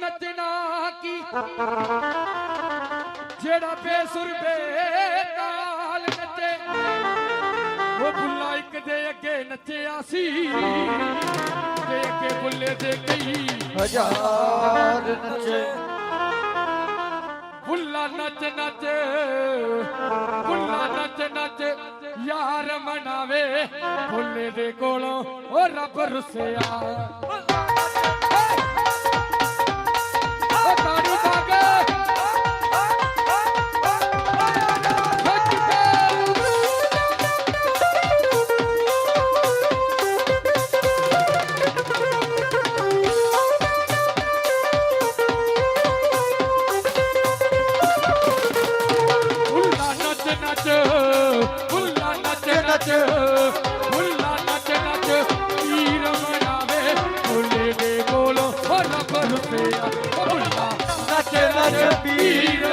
ਨੱਚਣਾ ਕੀ। ਜਿਹੜਾ ਬੇਸੁਰ ਬੇਤਾਲ ਨੱਚੇ, ਉਹ ਬੁੱਲਾ ਇੱਕ ਦੇ ਅੱਗੇ ਨੱਚਿਆ ਸੀ। ਤੇ ਅੱਗੇ ਬੁੱਲੇ ਦੇ ਕਈ ਹਜ਼ਾਰ ਨੱਚੇ। ਬੁੱਲਾ ਨੱਚ ਨੱਚ, ਬੁੱਲਾ ਨੱਚ ਨੱਚ, ਯਾਰ ਮਨਾਵੇ। ਬੁੱਲੇ ਦੇ ਕੋਲੋਂ ਉਹ ਰੱਬ ਰੁੱਸਿਆ। ਬੁੱਲਾ ਨੱਚ ਨੱਚ ਬੁੱਲਾ ਨੱਚ ਨੱਚ ਬੁੱਲਾ ਨੱਚ ਨੱਚ ਵੀਰ ਮਨਾਵੇ ਬੁੱਲੇ ਦੇ ਕੋਲੋਂ ਹੋ ਰੱਬ ਰੁਪਿਆ ਬੁੱਲਾ ਨੱਚ ਨੱਚ ਪੀਰ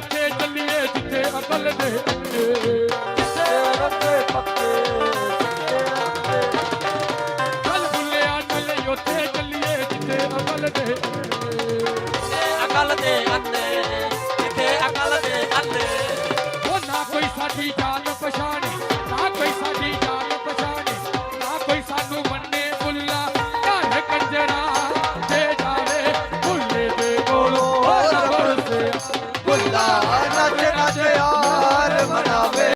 ਰੱਤੇ ਚੱਲੀਏ ਜਿੱਥੇ ਅਕਲ ਦੇ ਅੱਗੇ ਜਿੱਥੇ ਰੱਤੇ ਪੱਕੇ। ਚੱਲ ਭੁੱਲਿਆ ਚੱਲੇ ਉੱਥੇ ਚੱਲੀਏ ਜਿੱਥੇ ਅਕਲ ਦੇ ਅਕਲ ਦੇ ਅੱਗੇ ਜਿੱਥੇ ਅਕਲ ਦੇ ਅੱਗੇ ਉਹ ਨਾ ਕੋਈ ਸਾਡੀ ਜਾਨ ਪਛਾਣੇ ਨਾ ਕੋਈ ਸਾਡੀ ਜਾਨ ਪਛਾਣੇ। ਨਾ ਕੋਈ ਸਾਨੂੰ ਮੰਨੇ ਬੁੱਲਾ ਘਰ ਕੰਜਰਾ